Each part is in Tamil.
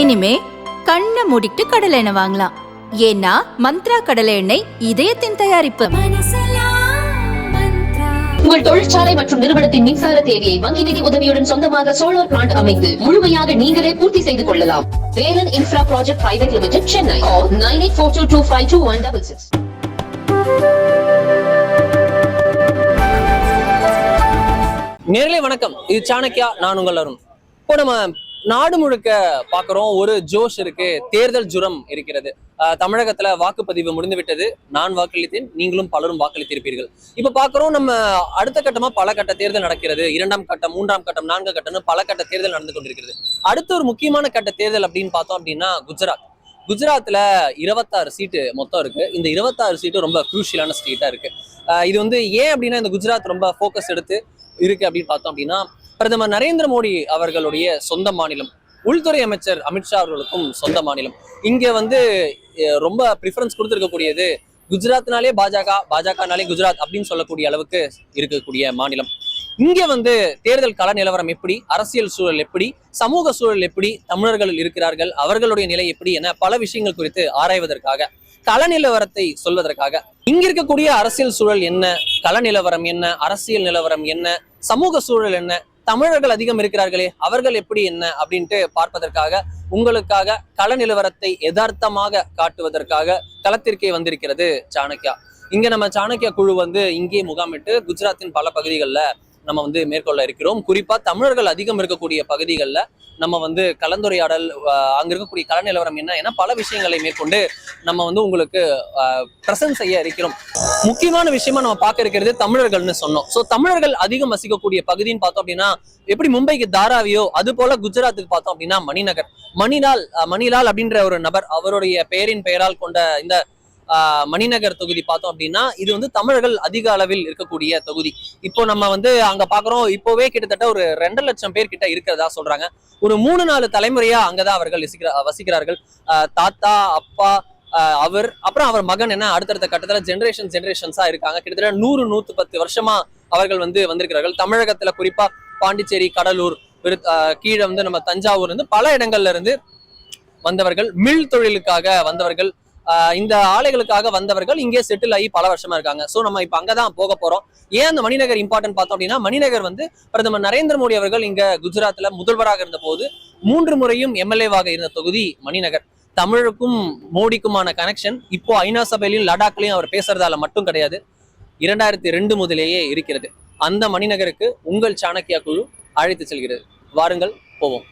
இனிமே கண்ணை மூடிட்டு கடலை எண்ணெய் வாங்கலாம். ஏன்னா மந்த்ரா கடலை எண்ணெய் இதயத்தின் தயாரிப்பு. உங்கள் தொழிற்சாலை மற்றும் நிறுவனத்தின் மின்சார தேவையை வங்கி நிதி உதவியுடன் சொந்தமாக சோலார் பிளான்ட் அமைத்து முழுமையாக நீங்களே பூர்த்தி செய்து கொள்ளலாம். Velan infra project private limited Chennai nine eight four two two five two one double six நேரலே வணக்கம். இது சாணக்கியா நான் உங்கள் அருண். இப்போ நம்ம நாடு முழுக்க பார்க்குறோம் ஒரு ஜோஷ் இருக்கு தேர்தல் ஜுரம் இருக்கிறது. தமிழகத்துல வாக்குப்பதிவு முடிந்து விட்டது நான் வாக்களித்தேன் நீங்களும் பலரும் வாக்களித்திருப்பீர்கள். இப்போ பார்க்குறோம் நம்ம அடுத்த கட்டமா பல கட்ட தேர்தல் நடக்கிறது. இரண்டாம் கட்டம் மூன்றாம் கட்டம் நான்காம் கட்டம்னு பல கட்ட தேர்தல் நடந்து கொண்டிருக்கிறது. அடுத்த ஒரு முக்கியமான கட்ட தேர்தல் அப்படின்னு பார்த்தோம் அப்படின்னா குஜராத். குஜராத்ல இருபத்தாறு சீட்டு மொத்தம் இருக்கு. இந்த இருபத்தாறு சீட்டு ரொம்ப குரூஷியலான ஸ்டேட்டா இருக்கு. இது வந்து ஏன் அப்படின்னா இந்த குஜராத் ரொம்ப ஃபோக்கஸ் எடுத்து இருக்கு அப்படின்னு பார்த்தோம் அப்படின்னா பிரதமர் நரேந்திர மோடி அவர்களுடைய சொந்த மாநிலம். உள்துறை அமைச்சர் அமித்ஷா அவர்களுக்கும் சொந்த மாநிலம். இங்க வந்து ரொம்ப ப்ரிஃபரன்ஸ் கொடுத்துருக்கக்கூடியது குஜராத்னாலே பாஜக பாஜகனாலே குஜராத் அப்படின்னு சொல்லக்கூடிய அளவுக்கு இருக்கக்கூடிய மாநிலம். இங்க வந்து தேர்தல் கள நிலவரம் எப்படி அரசியல் சூழல் எப்படி சமூக சூழல் எப்படி தமிழர்கள் இருக்கிறார்கள் அவர்களுடைய நிலை எப்படி என பல விஷயங்கள் குறித்து ஆராய்வதற்காக கள நிலவரத்தை சொல்வதற்காக. இங்க இருக்கக்கூடிய அரசியல் சூழல் என்ன கள நிலவரம் என்ன அரசியல் நிலவரம் என்ன சமூக சூழல் என்ன தமிழர்கள் அதிகம் இருக்கிறார்களே அவர்கள் எப்படி என்ன அப்படின்ட்டு பார்ப்பதற்காக உங்களுக்காக கள நிலவரத்தை யதார்த்தமாக காட்டுவதற்காக களத்திற்கே வந்திருக்கிறது சாணக்கியா இங்க நம்ம சாணக்கியா குழு வந்து இங்கே முகாமிட்டு குஜராத்தின் பல பகுதிகளில் நம்ம வந்து மேற்கொள்ள இருக்கிறோம். குறிப்பா தமிழர்கள் அதிகம் இருக்கக்கூடிய பகுதிகளில் நம்ம வந்து கலந்துரையாடல் அங்க இருக்கக்கூடிய கல நிலவரம் என்ன ஏன்னா பல விஷயங்களை மேற்கொண்டு நம்ம வந்து உங்களுக்கு பிரசன்ட் செய்ய இருக்கிறோம். முக்கியமான விஷயமா நம்ம பார்க்க இருக்கிறது தமிழர்கள்னு சொன்னோம். ஸோ தமிழர்கள் அதிகம் வசிக்கக்கூடிய பகுதின்னு பார்த்தோம் அப்படின்னா எப்படி மும்பைக்கு தாராவியோ அது போல குஜராத்துக்கு பார்த்தோம் அப்படின்னா மணிநகர். மணிலால் மணிலால் அப்படின்ற ஒரு நபர் அவருடைய பெயரின் பெயரால் கொண்ட இந்த மணிநகர் தொகுதி பார்த்தோம் அப்படின்னா இது வந்து தமிழர்கள் அதிக அளவில் இருக்கக்கூடிய தொகுதி. இப்போ நம்ம வந்து அங்க பாக்குறோம் இப்போவே கிட்டத்தட்ட ஒரு ரெண்டு லட்சம் பேர் கிட்ட இருக்கிறதா சொல்றாங்க. ஒரு மூணு நாலு தலைமுறையா அங்கதான் அவர்கள் வசிக்கிற வசிக்கிறார்கள். தாத்தா அப்பா ஆஹ் அவர் அப்புறம் அவர் மகன் என்ன அடுத்தடுத்த கட்டத்துல ஜென்ரேஷன் ஜென்ரேஷன்ஸா இருக்காங்க. கிட்டத்தட்ட நூறு நூத்து பத்து வருஷமா அவர்கள் வந்து வந்திருக்கிறார்கள். தமிழகத்துல குறிப்பா பாண்டிச்சேரி கடலூர் கீழே வந்து நம்ம தஞ்சாவூர் வந்து பல இடங்கள்ல இருந்து வந்தவர்கள் மில் தொழிலுக்காக வந்தவர்கள் இந்த ஆலைகளுக்காக வந்தவர்கள் இங்கே செட்டில் ஆகி பல வருஷமா இருக்காங்க. ஸோ நம்ம இப்ப அங்கதான் போக போறோம். ஏன் அந்த மணிநகர் இம்பார்ட்டன்ட் பார்த்தோம் அப்படின்னா மணிநகர் வந்து பிரதமர் நரேந்திர மோடி அவர்கள் இங்க குஜராத்தில் முதல்வராக இருந்த போது மூன்று முறையும் எம்எல்ஏவாக இருந்த தொகுதி மணிநகர். தமிழுக்கும் மோடிக்குமான கனெக்ஷன் இப்போ ஐநா சபையிலையும் லடாக்லையும் அவர் பேசுறதால மட்டும் கிடையாது. இரண்டாயிரத்தி ரெண்டு முதலேயே இருக்கிறது. அந்த மணிநகருக்கு உங்கள் சாணக்கியா குழு அழைத்து செல்கிறது. வாருங்கள் போவோம்.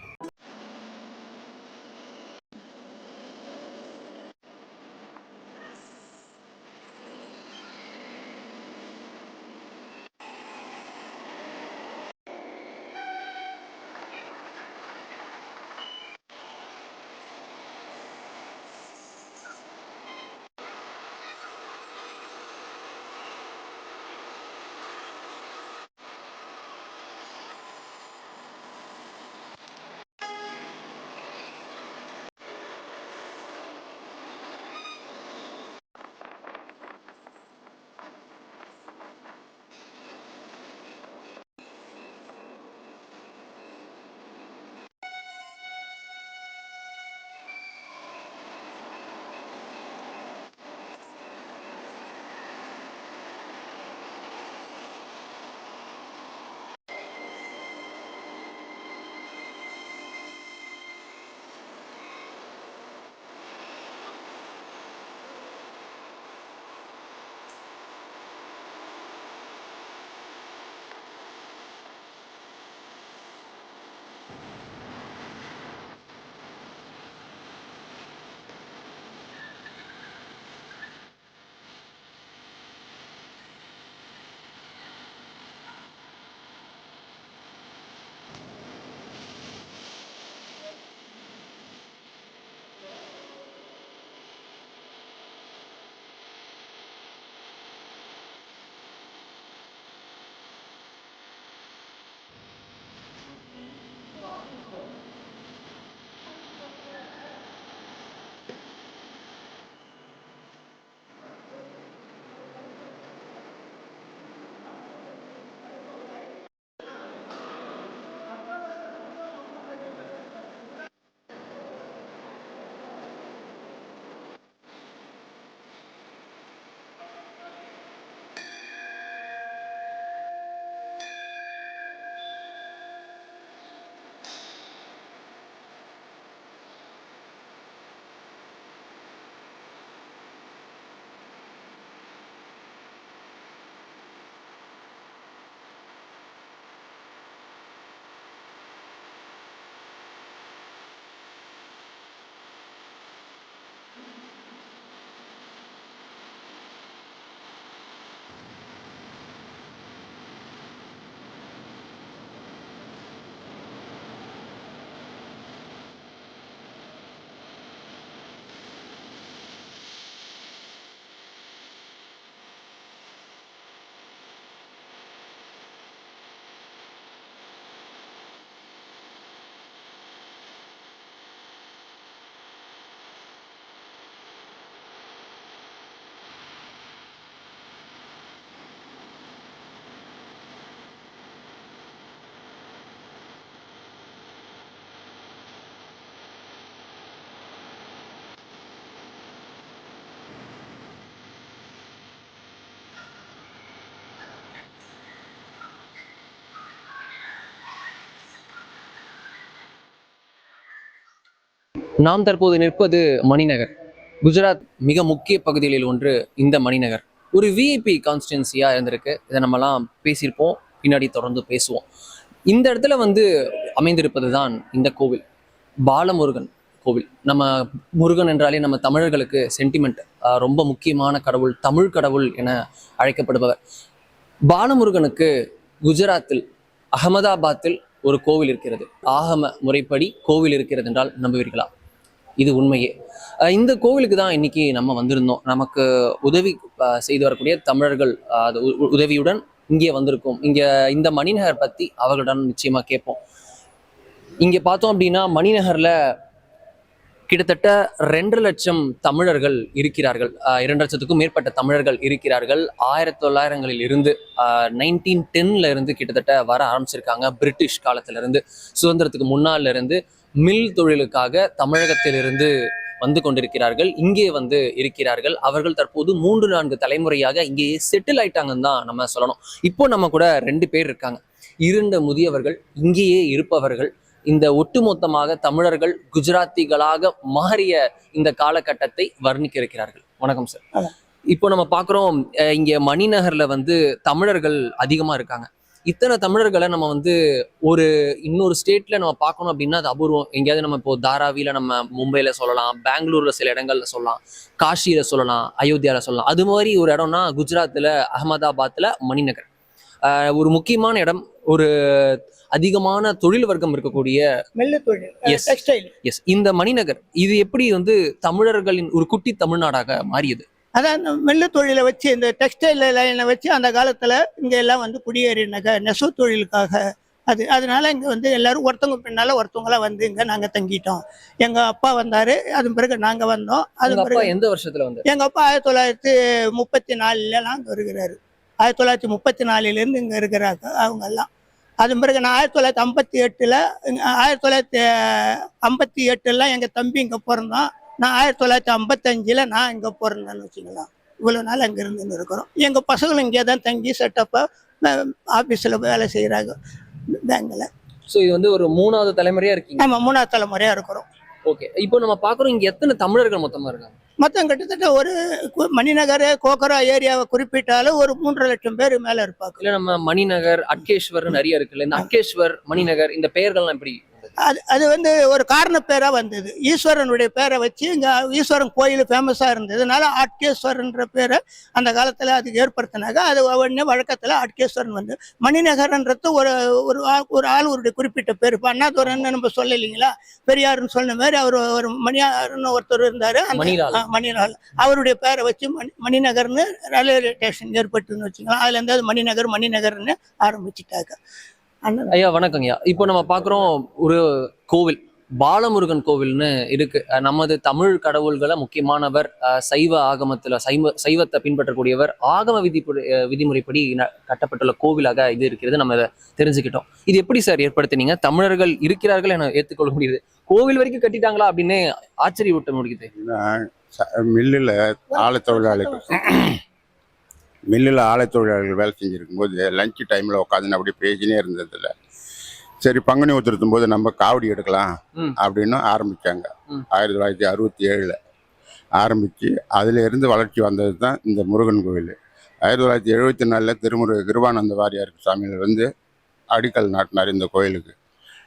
நாம் தற்போது நிற்பது மணிநகர். குஜராத் மிக முக்கிய பகுதிகளில் ஒன்று இந்த மணிநகர். ஒரு விஐபி கான்ஸ்டியன்சியாக இருந்திருக்கு. இதை நம்மலாம் பேசியிருப்போம். பின்னாடி தொடர்ந்து பேசுவோம். இந்த இடத்துல வந்து அமைந்திருப்பது தான் இந்த கோவில். பாலமுருகன் கோவில். நம்ம முருகன் என்றாலே நம்ம தமிழர்களுக்கு சென்டிமெண்ட் ரொம்ப முக்கியமான கடவுள் தமிழ் கடவுள் என அழைக்கப்படுபவர். பாலமுருகனுக்கு குஜராத்தில் அகமதாபாத்தில் ஒரு கோவில் இருக்கிறது. ஆகம முறைப்படி கோவில் இருக்கிறது என்றால் நம்புவீர்களா? இது உண்மையே. இந்த கோவிலுக்கு தான் இன்னைக்கு நம்ம வந்திருந்தோம். நமக்கு உதவி செய்து வரக்கூடிய தமிழர்கள் அது உ- உதவியுடன் இங்கே வந்திருக்கோம். இங்கே இந்த மணிநகர் பற்றி அவர்களிடம் நிச்சயமாக கேட்போம். இங்கே பார்த்தோம் அப்படின்னா மணிநகரில் கிட்டத்தட்ட ரெண்டு லட்சம் தமிழர்கள் இருக்கிறார்கள். இரண்டு லட்சத்துக்கும் மேற்பட்ட தமிழர்கள் இருக்கிறார்கள். ஆயிரத்தி தொள்ளாயிரங்களில் இருந்து நைன்டீன் டென்ல இருந்து கிட்டத்தட்ட வர ஆரம்பிச்சிருக்காங்க. பிரிட்டிஷ் காலத்துல இருந்து சுதந்திரத்துக்கு முன்னால இருந்து மில் தொழிலுக்காக தமிழகத்திலிருந்து வந்து கொண்டிருக்கிறார்கள். இங்கே வந்து இருக்கிறார்கள். அவர்கள் தற்போது மூன்று நான்கு தலைமுறையாக இங்கேயே செட்டில் ஆயிட்டாங்கன்னு தான் நம்ம சொல்லணும். இப்போ நம்ம கூட ரெண்டு பேர் இருக்காங்க. இரண்டு முதியவர்கள் இங்கேயே இருப்பவர்கள் இந்த ஒட்டுமொத்தமாக தமிழர்கள் குஜராத்திகளாக மாறிய இந்த காலகட்டத்தை வர்ணிக்க இருக்கிறார்கள் வணக்கம் சார். இப்போ நம்ம பார்க்குறோம் இங்க மணிநகர்ல வந்து தமிழர்கள் அதிகமா இருக்காங்க. இத்தனை தமிழர்களை நம்ம வந்து ஒரு இன்னொரு ஸ்டேட்ல நம்ம பார்க்கணும் அப்படின்னா அது அபூர்வம். எங்கேயாவது நம்ம இப்போ தாராவில நம்ம மும்பையில சொல்லலாம் பெங்களூர்ல சில இடங்கள்ல சொல்லலாம் காஷியில சொல்லலாம் அயோத்தியால சொல்லலாம். அது மாதிரி ஒரு இடம்னா குஜராத்ல அகமதாபாத்ல மணிநகர். ஒரு முக்கியமான இடம் ஒரு அதிகமான தொழில் வர்க்கம் இருக்கக்கூடிய எஸ் இந்த மணிநகர் இது எப்படி வந்து தமிழர்களின் ஒரு குட்டி தமிழ்நாடாக மாறியது? அதான் இந்த மெல்லு தொழிலை வச்சு இந்த டெக்ஸ்டைல் லைனை வச்சு அந்த காலத்துல இங்க எல்லாம் வந்து குடியேறினாங்க நெசவு தொழிலுக்காக. அது அதனால இங்க வந்து எல்லாரும் ஒருத்தவங்க பின்னால ஒருத்தவங்களா வந்து இங்க நாங்க தங்கிட்டோம். எங்க அப்பா வந்தாரு அது பிறகு நாங்க வந்தோம். அது பிறகு எந்த வருஷத்துல வந்து எங்க அப்பா ஆயிரத்தி தொள்ளாயிரத்தி முப்பத்தி நாலுலலாம் அங்க இருக்கிறாரு. ஆயிரத்தி தொள்ளாயிரத்தி முப்பத்தி நாலுல இருந்து இங்க இருக்கிறாங்க அவங்க எல்லாம். அது பிறகு நான் ஆயிரத்தி தொள்ளாயிரத்தி ஐம்பத்தி எட்டுல ஆயிரத்தி தொள்ளாயிரத்தி ஐம்பத்தி எட்டுல எங்க தம்பி இங்க பிறந்தோம் நான் ஆயிரத்தி தொள்ளாயிரத்தி ஐம்பத்தஞ்சுல நான் இங்க பிறந்தேன்னு வச்சுக்கலாம் இவ்வளவு நாள் அங்க இருந்து இருக்கிறோம். எங்க பசங்களும் இங்கே தான் தங்கி செட்டப்பா ஆபீஸ்ல வேலை செய்யறாங்க பேங்க்ல ஸோ இது வந்து ஒரு மூணாவது தலைமுறையா இருக்கீங்க? நம்ம மூணாவது தலைமுறையா இருக்கிறோம். ஓகே இப்போ நம்ம பார்க்குறோம் இங்க எத்தனை தமிழர்கள் மொத்தமா இருக்காங்க? மொத்தம் கிட்டத்தட்ட ஒரு மணிநகர் கோக்கரா ஏரியாவை குறிப்பிட்டாலும் ஒரு மூன்றரை லட்சம் பேர் மேல இருப்பாங்க. இல்ல நம்ம மணிநகர் அட்கேஸ்வர் நிறைய இருக்குல்ல இந்த அட்கேஸ்வர் மணிநகர் இந்த பெயர்கள்லாம் எப்படி அது அது வந்து ஒரு காரண பேரா வந்தது. ஈஸ்வரனுடைய பேரை வச்சு இங்க ஈஸ்வரன் கோயில் ஃபேமஸா இருந்ததுனால ஆட்கேஸ்வரன்ற பேரை அந்த காலத்துல அதுக்கு ஏற்படுத்தினாங்க. அது உடனே வழக்கத்துல ஆட்கேஸ்வரன் வந்து மணிநகரன்றது ஒரு ஒரு ஒரு ஆளுடைய குறிப்பிட்ட பேர். இப்போ அண்ணாதுரன் நம்ம சொல்லலைங்களா? பெரியாருன்னு சொன்ன மாதிரி அவர் ஒரு மணியாருன்னு ஒருத்தர் இருந்தாரு. அந்த மணிலால். அவருடைய பேரை வச்சு மணி மணிநகர்னு ரயில்வே ஸ்டேஷன் ஏற்பட்டுன்னு வச்சுக்கலாம். அதுல இருந்து அது மணிநகர் மணிநகர்னு ஆரம்பிச்சிட்டாங்க. ஐயா வணக்கங்க ஐயா இப்போ நம்ம பார்க்குறோம் ஒரு கோவில் பாலமுருகன் கோவில்னு இருக்கு. நமது தமிழ் கடவுள்களை முக்கியமானவர் சைவ ஆகமத்துல சைவ சைவத்தை பின்பற்றக்கூடியவர் ஆகம விதி விதிமுறைப்படி கட்டப்பட்டுள்ள கோவிலாக இது இருக்கிறது. நம்ம இதை தெரிஞ்சுக்கிட்டோம். இது எப்படி சார் ஏற்படுத்தினீங்க? தமிழர்கள் இருக்கிறார்கள் என ஏற்றுக்கொள்ள முடியுது. கோவில் வரைக்கும் கட்டிட்டாங்களா அப்படின்னு ஆச்சரியப்பட்ட முடியுது மில்லில் ஆலை தொழிலாளிகள். மில்லில் ஆலை தொழிலாளர்கள் வேலை செஞ்சுருக்கும்போது லஞ்ச் டைமில் உட்காந்து அப்படியே பேசினே இருந்ததில்ல சரி பங்குனி உத்திரத்தும் போது நம்ம காவடி எடுக்கலாம். அப்படின்னு ஆரம்பித்தாங்க. ஆயிரத்தி தொள்ளாயிரத்தி அறுபத்தி ஏழில் ஆரம்பித்து அதிலிருந்து வளர்ச்சி வந்தது தான் இந்த முருகன் கோவில் ஆயிரத்தி தொள்ளாயிரத்தி எழுபத்தி நாலில் திருமுரு கிருபானந்த வாரியார் சாமியில் வந்து அடிக்கல் நாட்டினார் இந்த கோயிலுக்கு.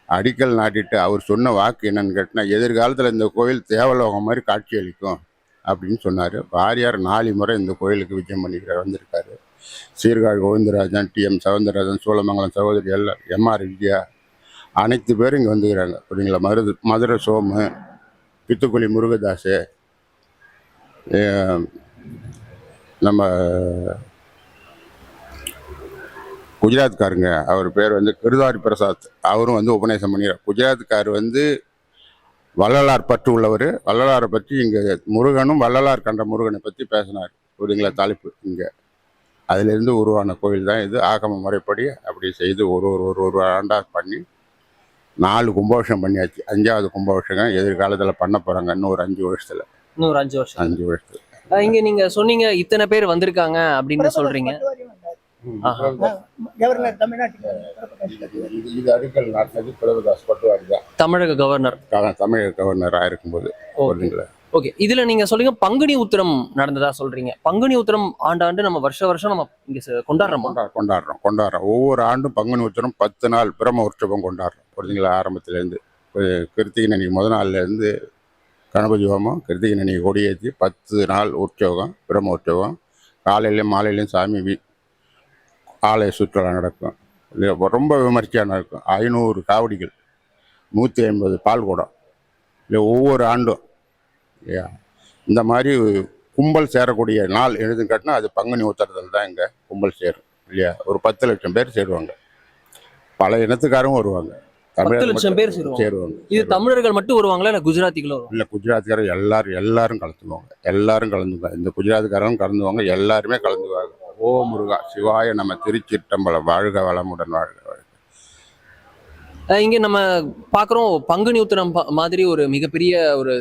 அடிக்கல் நாட்டிட்டு அவர் சொன்ன வாக்கு என்னன்னு கேட்டினா எதிர்காலத்தில் இந்த கோயில் தேவலோகம் மாதிரி காட்சியளிக்கும் அப்படின்னு சொன்னார். வாரியார் நாலு முறை இந்த கோயிலுக்கு விஜயம் பண்ணிக்கிற வந்திருக்காரு. சீர்காழி கோவிந்தராஜன் டிஎம் சவுந்தரராஜன் சோழமங்கலம் சகோதரி எல்லாம் எம்ஆர் விஜயா அனைத்து பேரும் இங்கே வந்துக்கிறாங்க. புரியுங்களா மருது மதுரை சோமு பித்துக்குழி முருகதாஸ் நம்ம குஜராத்காருங்க. அவர் பேர் வந்து கிருதாரி பிரசாத். அவரும் வந்து உபநேசம் பண்ணிடுறார் குஜராத்கார் வந்து வள்ளலார் பற்று உள்ளவர். வள்ளலாரை பற்றி இங்கே முருகனும் வள்ளலார் கண்ட முருகனை பற்றி பேசினார். புரியுங்களா தலைப்பு இங்கே. அதிலிருந்து உருவான கோயில் தான் இது. ஆகம முறைப்படி அப்படி செய்து ஒரு ஒரு ஒரு ஒரு ஆண்டாக பண்ணி நாலு கும்பாபிஷேகம் பண்ணியாச்சு. அஞ்சாவது கும்பாபிஷேகம் எதிர்காலத்தில் பண்ண போகிறாங்க இன்னும் ஒரு அஞ்சு வருஷத்தில். இன்னும் ஒரு அஞ்சு வருஷம் அஞ்சு வருஷத்துல. இங்க நீங்க சொன்னீங்க இத்தனை பேர் வந்திருக்காங்க அப்படின்னு சொல்றீங்க. ஆஹா. கவர்னர் தமிழ்நாட்டுக்கு தமிழக கவர்னர். தமிழக கவர்னராக இருக்கும்போது ஓகே. இதுல நீங்க சொல்றீங்க பங்குனி உத்திரம் நடந்ததா சொல்றீங்க. பங்குனி உத்திரம் ஆண்டாண்டு நம்ம வருஷ வருஷம் நம்ம இங்க கொண்டாடுறோமா? கொண்டா கொண்டாடுறோம் கொண்டாடுறோம். ஒவ்வொரு ஆண்டும் பங்குனி உத்திரம் பத்து நாள் பிரம்ம உற்சவம் கொண்டாடுறோம். புரிஞ்சுங்களா? ஆரம்பத்துலேருந்து. கிருத்திகை நன்னைக்கு முத நாள்லேருந்து கணபதி ஹோமம் கிருத்திகை நன்னைக்கு கொடியேற்றி பத்து நாள் உற்சவம் பிரம்ம உற்சவம். காலையிலையும் மாலையிலையும் சாமி வீ ஆலய சுற்றுலா நடக்கும். ரொம்ப விமர்சையாக நடக்கும் ஐநூறு காவடிகள் நூற்றி ஐம்பது பால் குடம் இல்லை ஒவ்வொரு ஆண்டும் இல்லையா? இந்த மாதிரி கும்பல் சேரக்கூடிய நாள் எழுதுன்னு காட்டினா அது பங்குனி உத்தரத்தில் தான் இங்கே கும்பல் சேரும் இல்லையா? ஒரு பத்து லட்சம் பேர் சேருவாங்க. பல இனத்துக்காரும் வருவாங்க. லட்சம் பேர் சேருவாங்க. இது தமிழர்கள் மட்டும் வருவாங்களா இல்ல குஜராத்திகளும் இல்லை குஜராத்காரர் எல்லாரும் எல்லாரும் கலந்துக்குவாங்க. எல்லாரும் கலந்துக்குவாங்க. இந்த குஜராத்காரரும் கலந்துவாங்க எல்லாருமே கலந்துக்குவாங்க. ஓ முருகா சிவாய நம்ம திருச்சிற்றம்பலம். வாழ்க வளமுடன் வாழ்க வாழ்க இங்க நம்ம பாக்குறோம் பங்குனி உத்திரம் மாதிரி ஒரு மிகப்பெரிய ஒரு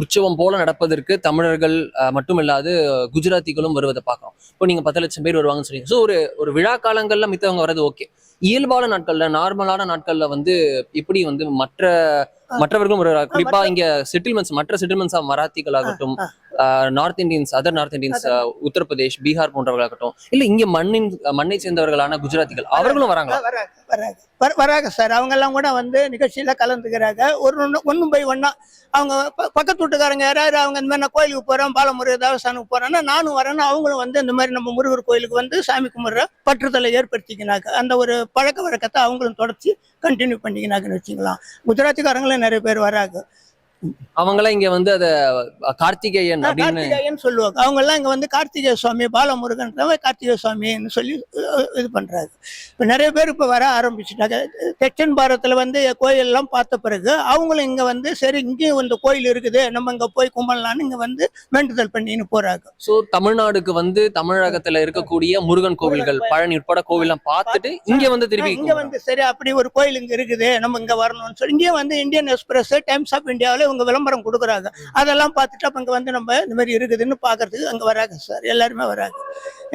உற்சவம் போல நடப்பதற்கு தமிழர்கள் மட்டுமில்லாது குஜராத்திகளும் வருவதை பார்க்கிறோம். இப்போ நீங்க பத்து லட்சம் பேர் வருவாங்கன்னு சொன்னீங்க. ஸோ ஒரு ஒரு விழா காலங்கள்ல மித்தவங்க வர்றது ஓகே இயல்பான நாட்கள்ல நார்மலான நாட்கள்ல வந்து எப்படி வந்து மற்ற மற்றவர்களும் வருவாங்க? குறிப்பா இங்க செட்டில்மெண்ட்ஸ் மற்ற செட்டில்மெண்ட்ஸ் மராத்திகள் ஆகட்டும் north Indians other north Indians Uttar Pradesh Bihar போன்றவர்களாகட்டும் இல்ல இங்க மண்ணின் மண்ணை சேர்ந்தவர்களான குஜராத்திகள் அவர்களும் வராங்களா? வராங்க வராங்க. வர- வராங்க சார். அவங்க எல்லாம் கூட வந்து நிகழ்ச்சியில கலந்துக்கிறாங்க. ஒரு ஒன்று ஒன்றும் போய் ஒன்றா அவங்க பக்கத்து வீட்டுக்காரங்க யாராவது அவங்க இந்த மாதிரி நான் கோயிலுக்கு போறேன் பாலமுருக தேவஸ்தானுக்கு போறேன்னா நானும் வரேன்னா அவங்களும் வந்து இந்த மாதிரி நம்ம முருகர் கோயிலுக்கு வந்து சாமி கும்பிட்ற பற்றுதலை ஏற்படுத்திக்கினாக்க அந்த ஒரு பழக்க வழக்கத்தை அவங்களும் தொடர்ச்சி கண்டினியூ பண்ணிக்கினாங்கன்னு வச்சுக்கலாம். குஜராத்திக்காரங்களும் நிறைய பேர் வராங்க. அவங்களாம் இங்க வந்து அத கார்த்திகேயன் கார்த்திகேயன் சொல்லுவாங்க. அவங்க எல்லாம் இங்க வந்து கார்த்திகேய சுவாமி பாலமுருகன் கார்த்திகேய சுவாமின்னு சொல்லி இது பண்றாங்க இப்ப நிறைய பேர் இப்ப வர ஆரம்பிச்சுட்டாங்க. தெற்கன் பாரத்துல வந்து கோயில் எல்லாம் பார்த்த பிறகு அவங்களும் இங்க வந்து சரி இங்கேயும் இந்த கோயில் இருக்குது நம்ம இங்க போய் கும்பிடலாம்னு இங்க வந்து வேண்டுதல் பண்ணின்னு போறாங்க. சோ தமிழ்நாடுக்கு வந்து தமிழகத்துல இருக்கக்கூடிய முருகன் கோவில்கள் பழனி உட்பட கோவில்லாம் பார்த்துட்டு இங்க வந்து திருப்பி இங்க வந்து சரி அப்படி ஒரு கோயில் இங்க இருக்குது நம்ம இங்க வரணும்னு சொல்லி இங்கே வந்து இந்தியன் எக்ஸ்பிரஸ் டைம்ஸ் ஆஃப் இந்தியாவில் அவங்க விளம்பரம் கொடுக்குறாங்க. அதெல்லாம் பார்த்துட்டு அப்போ இங்கே வந்து நம்ம இந்த மாதிரி இருக்குதுன்னு பார்க்கறதுக்கு அங்க வராங்க சார் எல்லாருமே வராங்க.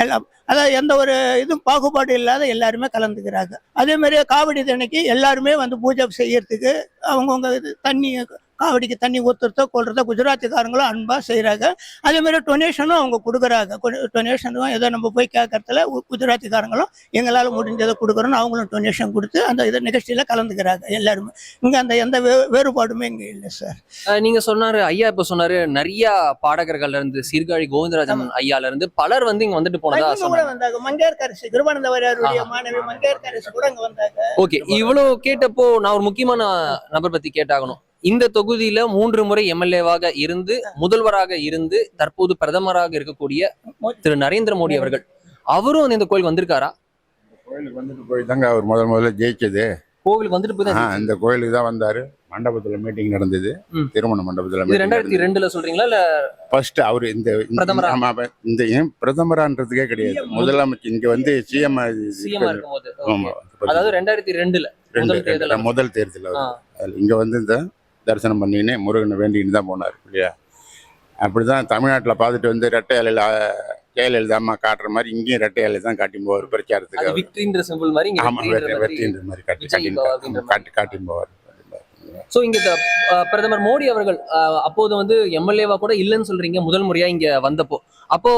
எல்லாம் அதாவது எந்த ஒரு இதுவும் பாகுபாடு இல்லாத எல்லாருமே கலந்துக்கிறாங்க. அதே மாதிரி காவடி தினைக்கு எல்லாருமே வந்து பூஜை செய்யறதுக்கு அவங்கவுங்க இது தண்ணி காவடிக்கு தண்ணி ஊத்துறதோ கொள்றதோ குஜராத்திக்காரங்களும் அன்பா செய்றாங்க. அதே மாதிரி டொனேஷனும் அவங்க கொடுக்குறாங்க. டொனேஷனும் ஏதோ நம்ம போய் கேட்கறதுல குஜராத்திக்காரங்களும் எங்களால் முடிஞ்சதை கொடுக்குறோன்னு அவங்களும் டொனேஷன் கொடுத்து அந்த இது நிகழ்ச்சியில கலந்துக்கிறாங்க எல்லாருமே. இங்க அந்த எந்த வேறுபாடுமே இங்க இல்லை சார் அஹ் நீங்க சொன்னாரு ஐயா இப்ப சொன்னாரு நிறைய பாடகர்கள்ல இருந்து சீர்காழி கோவிந்தராஜன் ஐயால இருந்து பலர் வந்து இங்க வந்துட்டு போனதா கூட வந்தாங்க. மங்கையர்கரசி கிருபானந்தவரையாருடைய மாணவி மங்கையர்கரசி கூட அங்க வந்தாங்க. ஓகே இவ்வளவு கேட்டப்போ நான் ஒரு முக்கியமான நபர் பத்தி கேட்டாகணும். இந்த தொகுதியில மூன்று முறை எம்எல்ஏவாக இருந்து முதல்வராக இருந்து தற்போது பிரதமராக இருக்கக்கூடிய திரு நரேந்திர மோடி அவர்கள். அவரும் இந்த கோயில் வந்திருக்காரா? கோயிலுக்கு வந்துட்டு போய் தாங்க அவர் முதல் முதல்ல ஜெயிச்சது. கோவிலுக்கு வந்துட்டு போய் தான் இந்த கோயிலுக்கு தான் வந்தாரு. மண்டபத்துல மீட்டிங் நடந்தது. திருமண மண்டபத்துல ரெண்டாயிரத்தி ரெண்டுல சொல்றீங்களா இல்ல ஃபர்ஸ்ட் அவர் இந்த இந்த- ஏன் பிரதமரான்றதுக்கே கிடையாது. முதலமைச்சர் இங்க வந்து சிஎம் சிஎம் இருக்கும்போது அதாவது ரெண்டாயிரத்தி ரெண்டுல ரெண்டு- முதல் தேர்தல். முதல் தேர்தல் இங்க வந்து இந்த தரிசனம் பண்ணின்னு முருகனை வேண்டின்னு தான் போனார் இல்லையா அப்படிதான் தமிழ்நாட்டுல பார்த்துட்டு வந்து ரெட்டை இலையில ஜெயலலிதா அம்மா காட்டுற மாதிரி இங்கேயும் ரெட்டை இலை தான் காட்டி போவார் அது பிரச்சாரத்துக்கு விக்டரின்ற சிம்பிள் மாதிரி இங்க ஆமா வெற்றின்ற வெற்றி மாதிரி வெற்றின்ற மாதிரி காட்டி காட்டி. காட்டி காட்டி போவார். சோ இங்க பிரதமர் மோடி அவர்கள் அப்போது வந்து எம்எல்ஏவா கூட இல்லைன்னு சொல்றீங்க முதல் முறையா இங்க வந்தப்போ. அப்போ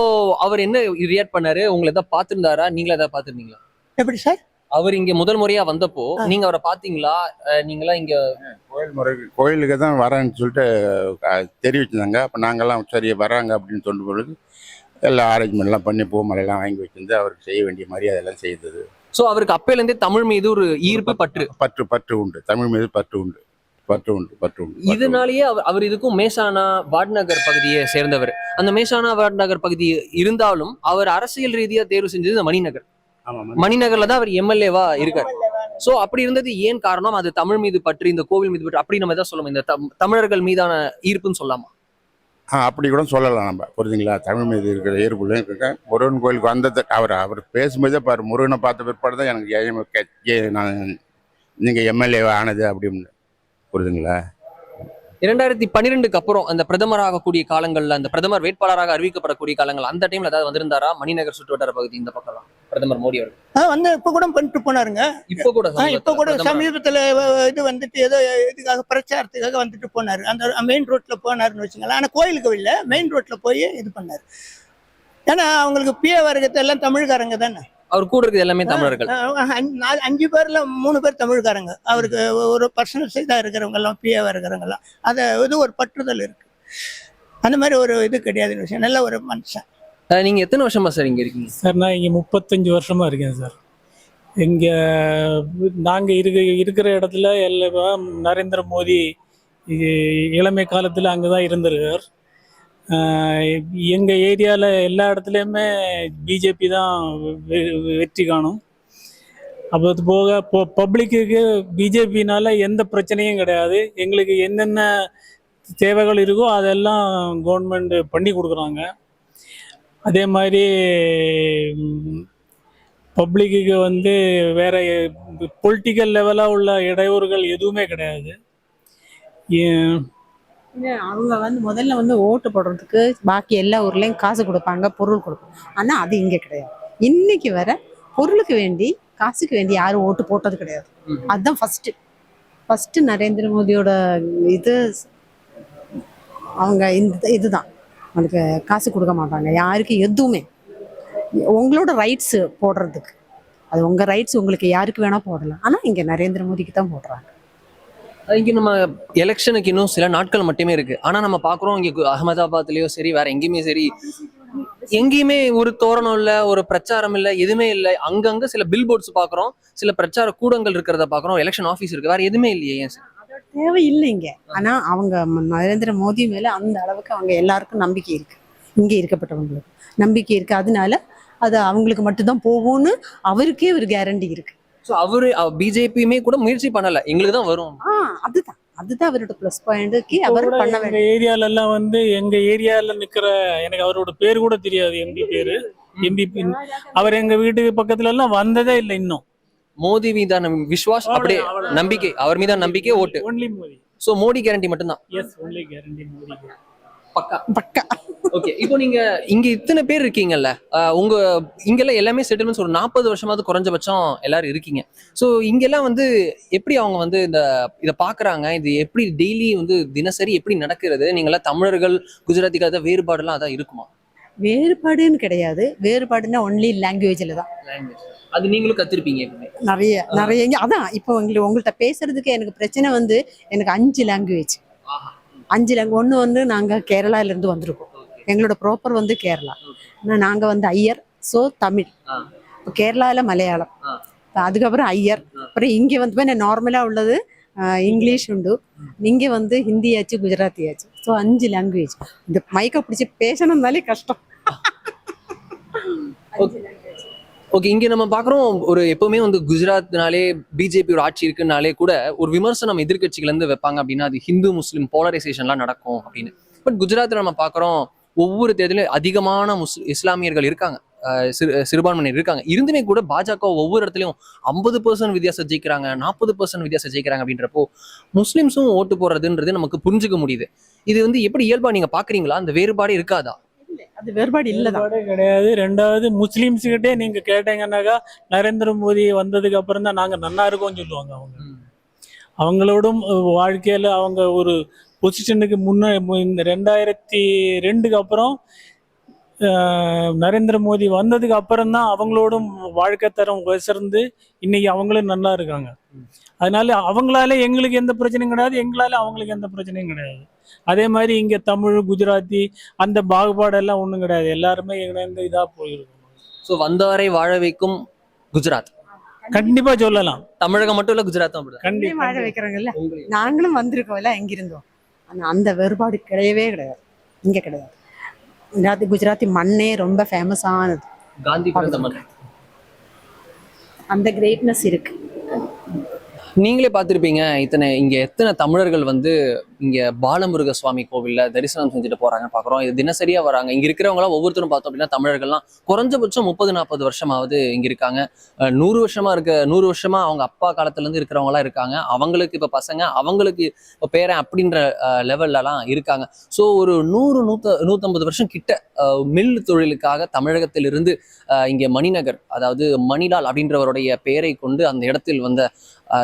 அவர் என்ன ரியாக்ட் பண்ணாரு? உங்களை ஏதாவது பார்த்திருந்தாரா? நீங்களா ஏதாவது பார்த்திருந்தீங்களா? எப்படி சார்? அவர் இங்க முதல் முறையா வந்தப்போ. நீங்க அவரை பாத்தீங்களா அஹ், நீங்களா இங்க கோயில் முறை கோயிலுக்கு தான் வரேன்னு சொல்லிட்டு தெரிவிச்சிருந்தாங்க அப்போ நாங்கெல்லாம் சரி வராங்க அப்படின்னு சொன்ன பொழுது எல்லா அரேஞ்ச்மெண்ட்லாம் பண்ணி பூமலையெல்லாம் வாங்கி வச்சிருந்து அவருக்கு செய்ய வேண்டிய மரியாதையெல்லாம் செய்தது. சோ அவருக்கு அப்பையில இருந்தே தமிழ் மீது ஒரு ஈர்ப்பு பற்று பற்று. பற்று உண்டு. தமிழ் மீது பற்று உண்டு. பற்று உண்டு பற்று உண்டு. இதனாலேயே அவர் அவர் இதுக்கும் மேசானா வாட்நகர் பகுதியை சேர்ந்தவர். அந்த மேசானா வாட்நகர் பகுதி இருந்தாலும் அவர் அரசியல் ரீதியா தேர்வு செஞ்சது இந்த மணிநகர். மணிநகர்ல தான் அவர் எம்எல்ஏவா இருக்கார். சோ அப்படி இருந்தது ஏன் காரணம்? அது தமிழ் மீது பற்று இந்த கோவில் மீது பற்று அப்படி நம்ம தான் சொல்லலாம் இந்த தம்- தமிழர்கள் மீதான ஈர்ப்புன்னு சொல்லலாமா? ஆ அப்படி கூட சொல்லலாம் நம்ம. புரியுதுங்களா தமிழ் மீது இருக்கிற ஈர்ப்புலையும் இருக்க. முருகன் கோயிலுக்கு வந்தது அவர் அவர் பேசும்போதே பாரு முருகனை பார்த்த பிற்பாடு தான் எனக்கு நான் நீங்கள் எம்எல்ஏ ஆனது அப்படின்னு. புரியுதுங்களா இரண்டாயிரத்தி பன்னிரெண்டுக்கு அப்புறம் அந்த பிரதமர் ஆகக்கூடிய காலங்கள்ல அந்த பிரதமர் வேட்பாளராக அறிவிக்கப்படக்கூடிய காலங்கள் அந்த டைம்ல ஏதாவது வந்திருந்தாரா? மணிநகர் சுற்றுவட்டார பகுதி இந்த பக்கம் பிரதமர் மோடி அவர்கள். வந்து இப்ப கூட பண்ணிட்டு போனாருங்க. இப்போ கூட இப்ப கூட சமீபத்துல இது வந்துட்டு ஏதோ இதுக்காக பிரச்சாரத்துக்காக வந்துட்டு போனாரு. அந்த மெயின் ரோட்ல போனாருன்னு வச்சுங்களேன் ஆனா கோயிலுக்கு இல்ல மெயின் ரோட்ல போய் இது பண்ணாரு. ஏன்னா அவங்களுக்கு பிய வர்க்கத்தை எல்லாம் தமிழ்காரங்க தானே. அவர் கூட இருக்கிறது எல்லாமே தமிழர்கள். அஞ்சு- நாலு- அஞ்சு பேர்ல மூணு பேர் தமிழ்காரங்க. அவருக்கு ஒரு பர்சனல் சைடா இருக்கிறவங்க எல்லாம் பிஏவா இருக்கிறவங்க எல்லாம் அது இது ஒரு பற்றுதல் இருக்கு. அந்த மாதிரி ஒரு இது கிடையாது விஷயம். நல்ல ஒரு மனுஷன். நீங்க எத்தனை வருஷமா சார் இங்க இருக்கீங்க? சார் நான் இங்கே முப்பத்தஞ்சு வருஷமாக இருக்கேன் சார். இங்கே நாங்கள் இருக்க இருக்கிற இடத்துல எல்லாம் நரேந்திர மோடி இளமை காலத்தில் அங்கே தான் இருந்திருக்கார். எங்கள் ஏரியாவில் எல்லா இடத்துலையுமே பிஜேபி தான் வெ- வெற்றி காணும். அப்போ அது போக இப்போ பப்ளிக்குக்கு பிஜேபினால எந்த பிரச்சனையும் கிடையாது. எங்களுக்கு என்னென்ன தேவைகள் இருக்கோ அதெல்லாம் கவர்மெண்ட் பண்ணி கொடுக்குறாங்க. அதே மாதிரி பப்ளிக்குக்கு வந்து வேற பொலிட்டிக்கல் லெவலாக உள்ள இடையூறுகள் எதுவுமே கிடையாது. ஏன் அவங்க வந்து முதல்ல வந்து ஓட்டு போடுறதுக்கு பாக்கி எல்லா ஊர்லயும் காசு கொடுப்பாங்க பொருள் கொடுப்பாங்க. ஆனா அது இங்க கிடையாது. இன்னைக்கு வர பொருளுக்கு வேண்டி காசுக்கு வேண்டி யாரும் ஓட்டு போட்டது கிடையாது. அதுதான் ஃபர்ஸ்ட் ஃபர்ஸ்ட் நரேந்திர மோடியோட இது அவங்க இந்த இதுதான். அவனுக்கு காசு கொடுக்க மாட்டாங்க. யாருக்கு எதுவுமே. உங்களோட ரைட்ஸ் போடுறதுக்கு. அது உங்க ரைட்ஸ் உங்களுக்கு யாருக்கு வேணா போடலாம். ஆனா இங்க நரேந்திர மோடிக்கு தான் போடுறாங்க. இங்கே நம்ம எலெக்ஷனுக்கு இன்னும் சில நாட்கள் மட்டுமே இருக்கு. ஆனால் நம்ம பார்க்குறோம் இங்கே கு- சரி வேற எங்கேயுமே சரி எங்கேயுமே ஒரு தோரணம் இல்லை ஒரு பிரச்சாரம் இல்லை எதுவுமே இல்லை. அங்கங்க சில பில் போர்ட்ஸ் பார்க்குறோம் சில பிரச்சார கூடங்கள் இருக்கிறத பார்க்குறோம் எலெக்ஷன் ஆஃபீஸ் இருக்கு. வேற எதுவுமே இல்லையே ஏன் சார்? தேவை இல்லைங்க ஆனா அவங்க நரேந்திர மோடி மேல அந்த அளவுக்கு அவங்க எல்லாருக்கும் நம்பிக்கை இருக்கு. இங்கே இருக்கப்பட்டவங்களுக்கு நம்பிக்கை இருக்கு. அதனால அது அவங்களுக்கு மட்டும்தான் போகும்னு அவருக்கே ஒரு கேரண்டி இருக்கு. சோ அவரு பிஜேபியுமே கூட முயற்சி பண்ணல. எங்களுக்கு தான் வரும். ஆ அதுதான். அதுதான் அவரோட ப்ளஸ் பாயிண்ட்க்கு அவர் பண்ண எங்க வேண்டும் ஏரியால எல்லாம் வந்து எங்க ஏரியால நிக்கிற எனக்கு அவரோட பேர் கூட தெரியாது எம்பி பேரு. எம்பி அவர் எங்க வீட்டுக்கு பக்கத்துல எல்லாம் வந்ததே இல்லை இன்னும். மோடி மீதான விஸ்வாஸ் அப்படியே. நம்பிக்கை. அவர் மீதான நம்பிக்கை vote. Only Modi so Modi guarantee மட்டும்தான். Yes only guarantee Modi. பக்கா. பக்கா. ஓகே இப்போ நீங்க இங்க இத்தனை பேர் இருக்கீங்கல்ல உங்க இங்கெல்லாம் எல்லாமே செட்டில்மெண்ட்ஸ் ஒரு நாற்பது வருஷமாவது குறைஞ்சபட்சம் எல்லாரும் இருக்கீங்க. ஸோ இங்கெல்லாம் வந்து எப்படி அவங்க வந்து இந்த இதை பாக்குறாங்க இது எப்படி டெய்லி வந்து தினசரி எப்படி நடக்கிறது? நீங்களாம் தமிழர்கள் குஜராத்திக்கு அதை வேறுபாடுலாம் அதான் இருக்குமா? வேறுபாடுன்னு கிடையாது. வேறுபாடுன்னா ஒன்லி லாங்குவேஜில் தான். அது நீங்களும் கத்திருப்பீங்க நிறைய நிறைய அதான் இப்போ உங்களுக்கு உங்கள்கிட்ட பேசுறதுக்கு எனக்கு பிரச்சனை வந்து எனக்கு அஞ்சு லாங்குவேஜ் ஆஹா. அஞ்சு லேங்கு ஒன்று வந்து நாங்கள் கேரளாலேருந்து வந்திருக்கோம். எங்களோட ப்ராப்பர் வந்து கேரளா. நாங்கள் வந்து ஐயர் ஸோ தமிழ். இப்போ கேரளாவில் மலையாளம். அதுக்கப்புறம் ஐயர். அப்புறம் இங்கே வந்து இப்போ நார்மலாக உள்ளது இங்கிலீஷ் உண்டு. இங்கே வந்து ஹிந்தியாச்சு குஜராத்தியாச்சு. குஜராத்தி ஸோ அஞ்சு லாங்குவேஜ் இந்த மைக்கை பிடிச்சி பேசணும்னாலே கஷ்டம். ஓகே ஓகே இங்கே நம்ம பார்க்குறோம் ஒரு எப்போவுமே வந்து குஜராத்னாலே பிஜேபியோட ஆட்சி இருக்குனாலே கூட ஒரு விமர்சனம் எதிர்கட்சிகள்லேருந்து வைப்பாங்க அப்படின்னா அது ஹிந்து முஸ்லீம் போலரைசேஷன்லாம் நடக்கும் அப்படின்னு. பட் குஜராத்தில் நம்ம பார்க்குறோம் ஒவ்வொரு தேர்தலும் அதிகமான முஸ் இஸ்லாமியர்கள் இருக்காங்க. சிறு சிறுபான்மையினர் இருக்காங்க. இருந்துமே கூட பாஜக ஒவ்வொரு இடத்துலையும் ஐம்பது பர்சன்ட் வித்தியாசம் ஜெயிக்கிறாங்க நாற்பது பர்சன்ட் வித்தியாசம் ஜெயிக்கிறாங்க அப்படின்றப்போ முஸ்லீம்ஸும் ஓட்டு போடுறதுன்றது நமக்கு புரிஞ்சுக்க முடியுது. இது வந்து எப்படி இயல்பாக நீங்கள் பார்க்குறீங்களா? அந்த வேறுபாடு இருக்காதா? அது வேறுபாடு இல்லைதான் வேறுபாடே கிடையாது. ரெண்டாவது முஸ்லிம்ஸ் கிட்டே நீங்க கேட்டீங்கன்னாக்கா நரேந்திர மோடி வந்ததுக்கு அப்புறம் தான் நாங்க நன்னா இருக்கோம்னு சொல்லுவாங்க அவங்க. அவங்களோடும் வாழ்க்கையில அவங்க ஒரு பொசிஷனுக்கு முன்ன மு- இந்த ரெண்டாயிரத்தி ரெண்டுக்கு அப்புறம் அஹ், நரேந்திர மோடி வந்ததுக்கு அப்புறம் தான் அவங்களோடும் வாழ்க்கை தரம் உயர்ந்து இன்னைக்கு அவங்களும் நல்லா இருக்காங்க. அதனால அவங்களால எங்களுக்கு எந்த பிரச்சனையும் கிடையாது எங்களால அவங்களுக்கு எந்த பிரச்சனையும் கிடையாது. அதே மாதிரி இங்க தமிழ் குஜராத்தி அந்த பாகுபாடெல்லாம் ஒன்றும் கிடையாது. எல்லாருமே இணைந்து இதா போயிருக்கும். சோ வந்தாரை வாழ வைக்கும் குஜராத். கண்டிப்பா சொல்லலாம். தமிழகம் மட்டும் இல்ல குஜராத்தும் கண்டிப்பா. வாழ வைக்கிறாங்கல்ல நாங்களும் வந்திருக்கோம்ல எங்கிருந்தோம் ஆனா அந்த வேறுபாடு கிடையவே கிடையாது. இங்க கிடையாது. குஜராத்தி குஜராத்தி மண்ணே ரொம்ப ஃபேமஸ் ஆனது. காந்தி பிறந்த மண். அந்த கிரேட்னஸ் இருக்கு. நீங்களே பார்த்துருப்பீங்க இத்தனை இங்கே எத்தனை தமிழர்கள் வந்து இங்கே பாலமுருக சுவாமி கோவிலில் தரிசனம் செஞ்சுட்டு போகிறாங்கன்னு பார்க்குறோம். இது தினசரியா வராங்க. இங்கே இருக்கிறவங்களாம் ஒவ்வொருத்தரும் பார்த்தோம் அப்படின்னா தமிழர்கள்லாம் குறைஞ்சபட்சம் முப்பது நாற்பது வருஷமாவது இங்கே இருக்காங்க. நூறு வருஷமா இருக்க நூறு வருஷமா அவங்க அப்பா காலத்துல இருந்து இருக்கிறவங்களாம் இருக்காங்க. அவங்களுக்கு இப்போ பசங்க அவங்களுக்கு இப்போ பேரன் அப்படின்ற லெவல்லலாம் இருக்காங்க. ஸோ ஒரு நூறு நூத்த நூத்தம்பது வருஷம் கிட்ட மில் தொழிலுக்காக தமிழகத்திலிருந்து இங்கே மணிநகர் அதாவது மணிலால் அப்படின்றவருடைய பெயரை கொண்டு அந்த இடத்தில் வந்த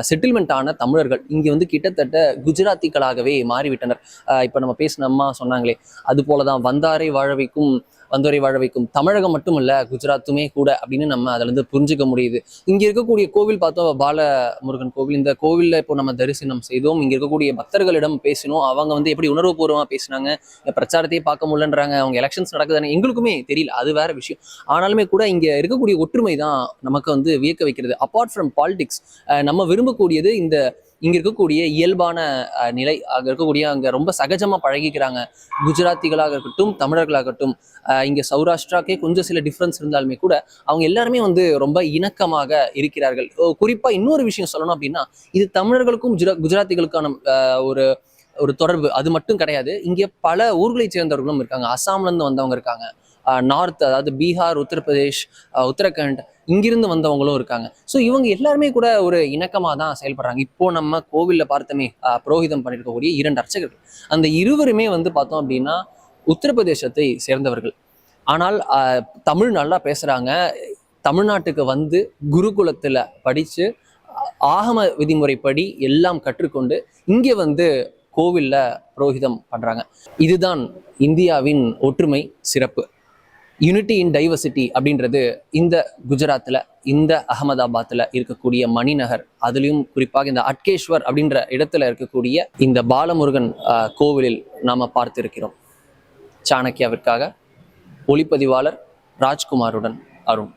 செட்டில்மெண்ட் ஆன தமிழர்கள் இங்கே வந்து கிட்டத்தட்ட குஜராத்திகளாகவே மாறிவிட்டனர். இப்போ நம்ம பேசினம்மா சொன்னாங்களே அது போல தான் வந்தாரை வாழ வைக்கும் வந்தோரை வாழ வைக்கும். தமிழகம் மட்டுமல்ல குஜராத்துமே கூட அப்படின்னு நம்ம அதுல இருந்து புரிஞ்சுக்க முடியுது. இங்க இருக்கக்கூடிய கோவில் பார்த்தோம் பால முருகன் கோவில். இந்த கோவில்ல இப்போ நம்ம தரிசனம் செய்தோம். இங்க இருக்கக்கூடிய பக்தர்களிடம் பேசினோம். அவங்க வந்து எப்படி உணர்வுபூர்வமாக பேசினாங்க? இந்த பிரச்சாரத்தையே பார்க்க முடியலன்றாங்க. அவங்க எலெக்ஷன்ஸ் நடக்குதுன்னு எங்களுக்குமே தெரியல. அது வேற விஷயம். ஆனாலுமே கூட இங்க இருக்கக்கூடிய ஒற்றுமை தான் நமக்கு வந்து வியக்க வைக்கிறது. அப்பார்ட் ஃப்ரம் பாலிடிக்ஸ் நம்ம விரும்பக்கூடியது இந்த இங்கே இருக்கக்கூடிய இயல்பான நிலை அங்கே இருக்கக்கூடிய அங்கே ரொம்ப சகஜமாக பழகிக்கிறாங்க குஜராத்திகளாக இருக்கட்டும் தமிழர்களாகட்டும் இங்கே சௌராஷ்டிராக்கே கொஞ்சம் சில டிஃப்ரென்ஸ் இருந்தாலுமே கூட அவங்க எல்லாருமே வந்து ரொம்ப இணக்கமாக இருக்கிறார்கள். ஓ, இன்னொரு விஷயம் சொல்லணும் அப்படின்னா இது தமிழர்களுக்கும் குஜரா- குஜராத்திகளுக்கான ஒரு ஒரு தொடர்பு. அது மட்டும் கிடையாது. இங்கே பல ஊர்களை சேர்ந்தவர்களும் இருக்காங்க. அசாம்லேருந்து வந்தவங்க இருக்காங்க. நார்த் அதாவது பீகார் உத்தரப்பிரதேஷ் உத்தரகண்ட் இங்கிருந்து வந்தவங்களும் இருக்காங்க. ஸோ இவங்க எல்லாருமே கூட ஒரு இணக்கமாக தான் செயல்படுறாங்க. இப்போ நம்ம கோவிலில் பார்த்தோமே புரோகிதம் பண்ணியிருக்கக்கூடிய இரண்டு அர்ச்சகர்கள். அந்த இருவருமே வந்து பார்த்தோம் அப்படின்னா உத்தரப்பிரதேசத்தை சேர்ந்தவர்கள். ஆனால் தமிழ் நல்லா பேசுகிறாங்க தமிழ்நாட்டுக்கு வந்து குருகுலத்தில் படித்து ஆகம விதிமுறைப்படி எல்லாம் கற்றுக்கொண்டு இங்கே வந்து கோவிலில் புரோகிதம் பண்ணுறாங்க இதுதான் இந்தியாவின் ஒற்றுமை சிறப்பு. யூனிட்டி இன் டைவர்சிட்டி அப்படின்றது இந்த குஜராத்தில் இந்த அகமதாபாத்தில் இருக்கக்கூடிய மணிநகர் அதுலேயும் குறிப்பாக இந்த அட்கேஸ்வர் அப்படின்ற இடத்துல இருக்கக்கூடிய இந்த பாலமுருகன் கோவிலில் நாம் பார்த்திருக்கிறோம். சாணக்கியாவிற்காக ஒளிப்பதிவாளர் ராஜ்குமாருடன் அருண்.